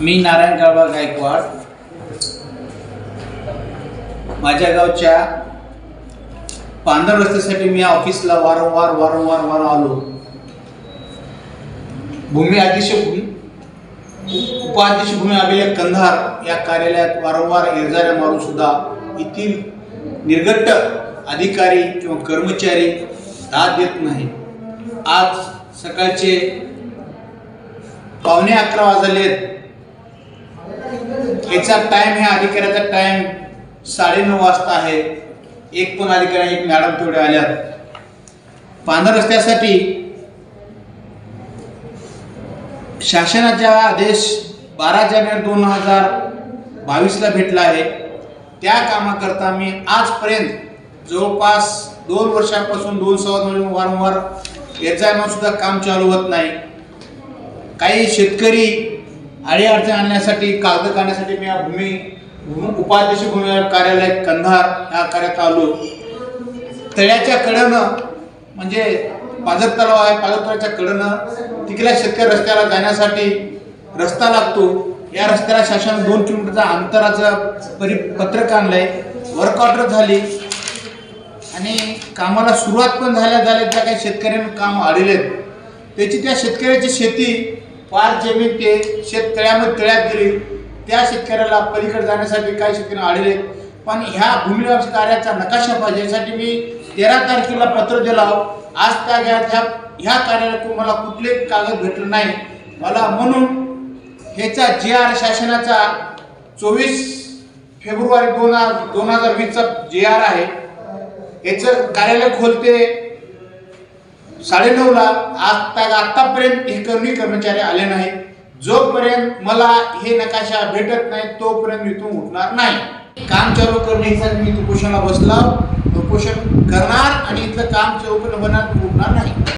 मी नारायण काळबा गायकवाड. माझ्या गावच्या पांढर रस्त्यासाठी मी ऑफिसला वारंवार वारंवार वार आलो. भूमी अध्यक्ष उपाध्यक्ष भूमी अभिलेख कंधार या कार्यालयात वारंवार एरजाऱ्या मारून सुद्धा येथील निर्गट्ट अधिकारी किंवा कर्मचारी दाद देत नाही. आज सकाळचे पावणे अकरा वाजलेत. याचा टाइम ह्या अधिकाऱ्याचा टाइम साडेनऊ वाजता आहे. एक पण अधिकारी एक मॅडम तेवढे आल्यात. पांढर रस्त्यासाठी शासनाचा आदेश बारा जानेवारी दोन हजार बावीसला भेटला आहे. त्या कामाकरता मी आजपर्यंत जवळपास दोन वर्षापासून दोन सव्वा वारंवार याचा सुद्धा काम चालू होत नाही. काही शेतकरी अडी अडचण आणण्यासाठी कागद काढण्यासाठी मी या भूमी भूमी उपाध्यक्ष भूमी कार्यालय कंधार या कार्यात आलो. तळ्याच्या कडनं म्हणजे पाजत तलाव आहे पाजत तलावाच्या कडनं तिकडल्या शेतकरी रस्त्याला जाण्यासाठी रस्ता लागतो. या रस्त्याला शासन दोन किलोमीटरचा अंतराचं परि पत्रक आणलंय. वर्क ऑर्डर झाली. आणि कामाला सुरुवात पण झाल्या झाल्या ज्या काही शेतकऱ्यांना काम आलेले त्याची त्या शेतकऱ्याची शेती फार जमीन ते शेततळ्यामध्ये तळ्यात गेली. त्या शेतकऱ्याला पलीकडे जाण्यासाठी काही शेतकरी आलेले पण ह्या भूमिविकास कार्याचा नकाशा पाहिजे. यासाठी मी तेरा तारखेला पत्र दिला. आज त्या ह्या ह्या ह्या कार्याला मला कुठले कागद भेटलं नाही. मला म्हणून ह्याचा जी आर शासनाचा चोवीस फेब्रुवारी दोन हजार दोन हजार वीसचा जी आर आहे याचं कार्यालय खोलते. साडेनऊला आत्ता आतापर्यंत हे कमी कर्मचारी आले नाही जोपर्यंत मला हे नकाशा भेटत नाही तोपर्यंत मी इथून उठणार नाही. काम चालू करण्यासाठी मी उपोषणाला बसला. उपोषण करणार आणि इथलं काम चौकन होणार उठणार नाही.